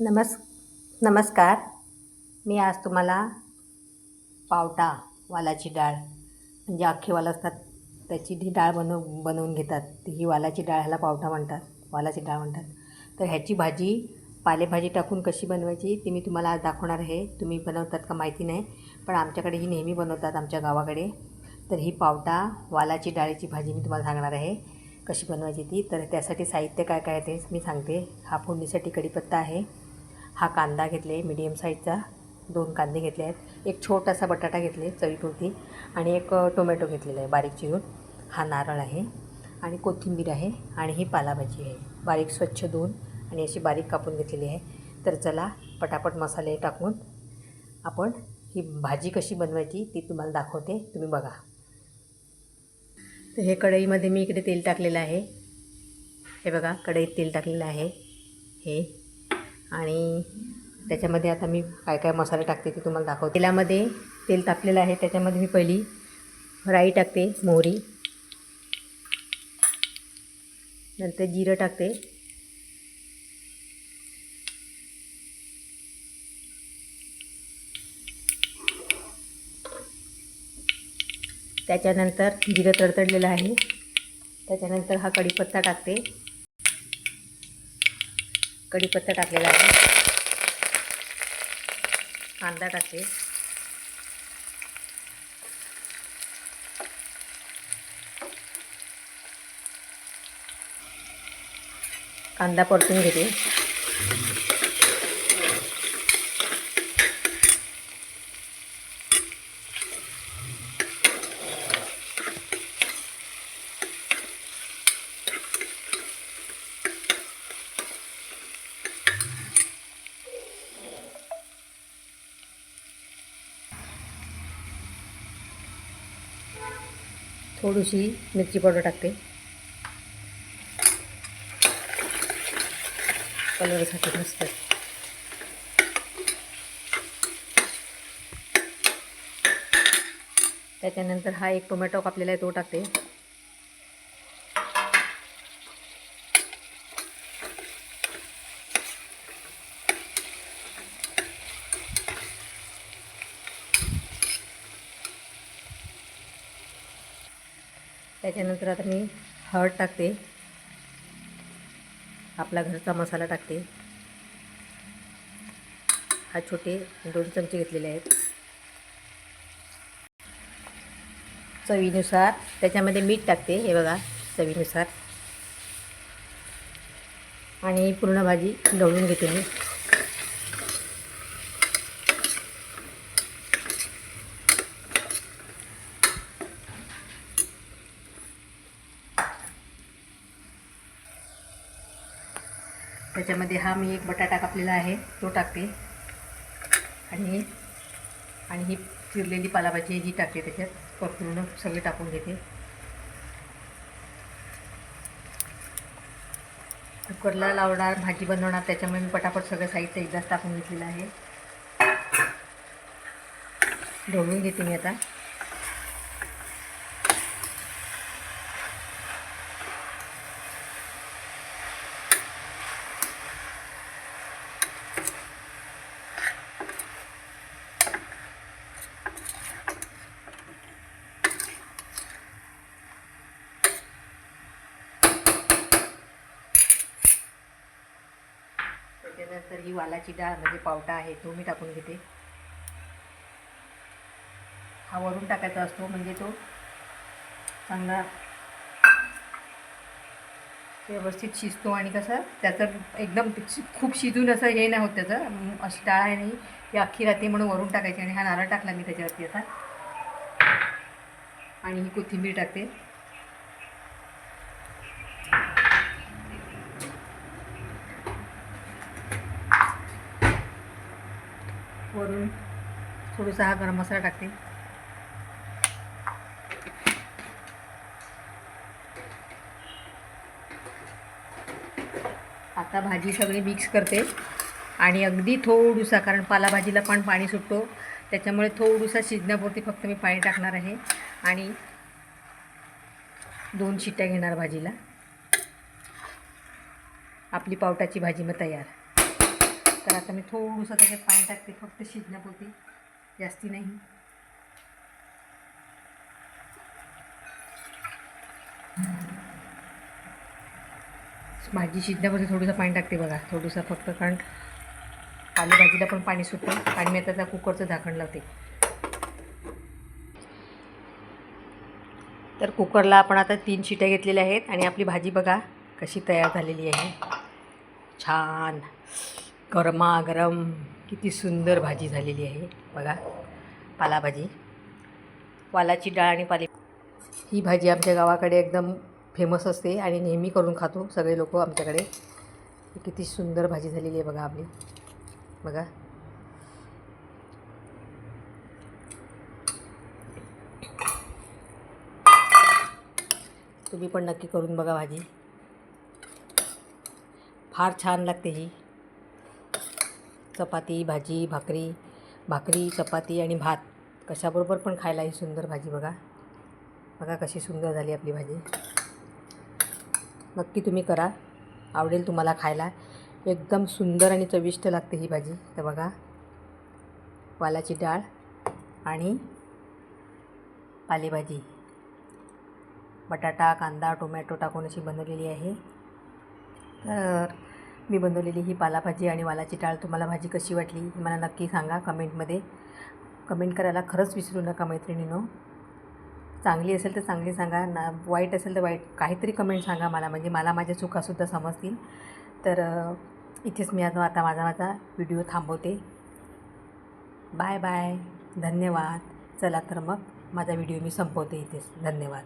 नमस् नमस्कार. मी आज तुम्हाला पावटा वालाची डाळ म्हणजे अख्खी वाल असतात त्याची जी डाळ बनव बनवून घेतात ती ही वालाची डाळ ह्याला पावटा म्हणतात वालाची डाळ म्हणतात. तर ह्याची भाजी पालेभाजी टाकून कशी बनवायची ती मी तुम्हाला आज दाखवणार आहे. तुम्ही बनवतात का माहिती नाही पण आमच्याकडे ही नेहमी बनवतात आमच्या गावाकडे. तर ही पावटा वालाची डाळीची भाजी मी तुम्हाला सांगणार आहे कशी बनवायची ती. तर त्यासाठी साहित्य काय काय ते मी सांगते. हा फोडणीसाठी कढीपत्ता आहे. हा कांदा घेतले मीडियम साईजचा दोन कांदे घेतले आहेत. एक छोटासा बटाटा घेतले चवीपुरती आणि एक टोमॅटो घेतलेला आहे बारीक चिरून. हा नारळ आहे आणि कोथिंबीर आहे आणि ही पालाभाजी आहे. बारीक स्वच्छ धुवून आणि अशी बारीक कापून घेतलेली आहे. तर चला पटापट मसाले टाकून आपण ही भाजी कशी बनवायची ती तुम्हाला दाखवते. तुम्ही बघा. तर हे कढईमध्ये मी इकडे तेल टाकलेलं आहे. हे बघा कढईत तेल टाकलेलं आहे. हे आणि त्याच्यामध्ये आता मी काय काय मसाले टाकते ते तुम्हाला दाखवते. तेलामध्ये तेल तापलेलं आहे त्याच्यामध्ये मी पहिली राई टाकते मोहरी. नंतर जिरं टाकते. त्याच्यानंतर जिरं तडतडलेलं आहे. त्याच्यानंतर हा कढीपत्ता टाकते. कढीपत्ता टाकलेला आहे. कांदा टाकते कांदा परतून घेते. थोडीशी मिरची पावडर टाकते. कलरसाठी मस्त. त्याच्यानंतर हा एक टोमॅटो कापलेला आहे तो टाकते. त्याच्यानंतर आता मी हळद टाकते. आपला घरचा मसाला टाकते. हा छोटे दोन चमचे घेतलेले आहेत. चवीनुसार त्याच्यामध्ये मीठ टाकते हे बघा चवीनुसार. आणि पूर्ण भाजी ढवळून घेते मी. त्याच्यामध्ये हा मी एक बटाटा कापलेला आहे तो टाकते. आणि आणि ही चिरलेली पालाभाजी ही टाकते त्याच्यात. परतून सगळे टाकून घेते. कुकरला लावणार भाजी बनवणार त्याच्यामुळे मी पटापट सगळं साहित्य एकदाच टाकून घेतलेलं आहे. ढवळून घेते मी आता. त्याच्यानंतर ही वालाची डाळ म्हणजे पावटा आहे तो मी टाकून घेते. हा वरून टाकायचा असतो म्हणजे तो चांगला व्यवस्थित शिजतो आणि कसं त्याचं एकदम खूप शिजून असं हे नाही होत त्याचं अशी डाळ आहे नाही ती अख्खी राहते म्हणून वरून टाकायची आणि हा नारळ टाकला मी त्याच्यावरती आता. आणि ही कोथिंबीर टाकते. वरून थोडासा हा गरम मसाला टाकते. आता भाजी सगळी मिक्स करते. आणि अगदी थोडूसा कारण पालाभाजीला पण पाणी सुटतो त्याच्यामुळे थोडूसा शिजण्यापुरती फक्त मी पाणी टाकणार आहे. आणि दोन शिट्ट्या घेणार भाजीला. आपली पावटाची भाजी मग तयार. तर आता मी थोडंसं त्याच्यात पाणी टाकते. फक्त शिजण्यापुरती. जास्ती नाही. भाजी शिजण्यापुरती थोडंसं पाणी टाकते बघा. थोडंसं फक्त कारण पालेभाजीला पण पाणी सुटतं. आणि मी आता त्या कुकरचं झाकण लावते. तर कुकरला आपण आता तीन शिट्या घेतलेल्या आहेत. आणि आपली भाजी बघा कशी तयार झालेली आहे. छान. गरमागरम किती सुंदर भाजी झालेली आहे. बघा पालाभाजी. वालाची डाळ आणि पाले ही भाजी आमच्या गावाकडे एकदम फेमस असते आणि नेहमी करून खातो सगळे लोक आमच्याकडे. किती सुंदर भाजी झालेली आहे बघा आपली. बघा. तुम्ही पण नक्की करून बघा भाजी. फार छान लागते ही. चपाती भाजी भाकरी भाकरी चपाती आणि भात. कशाबरोबर पण खायला ही सुंदर भाजी बघा. बघा कशी सुंदर झाली आपली भाजी. नक्की तुम्ही करा. आवडेल तुम्हाला खायला. एकदम सुंदर आणि चविष्ट लागते ही भाजी. तर बघा. वालाची डाळ आणि पालेभाजी. बटाटा कांदा टोमॅटो टाकून अशी बनवलेली आहे. तर मी बनवलेली ही पालाभाजी आणि वालाची डाळ. तुम्हाला भाजी कशी वाटली हे मला नक्की सांगा कमेंटमध्ये. कमेंट करायला खरंच विसरू नका मैत्रिणीनो. चांगली असेल तर चांगली सांगा ना वाईट असेल तर वाईट. काहीतरी कमेंट सांगा मला म्हणजे मला माझ्या चुकासुद्धा समजतील. तर इथेच मी आज आता माझा माझा व्हिडिओ थांबवते. Bye bye. धन्यवाद. चला तर मग माझा व्हिडिओ मी संपवते इथेच. धन्यवाद.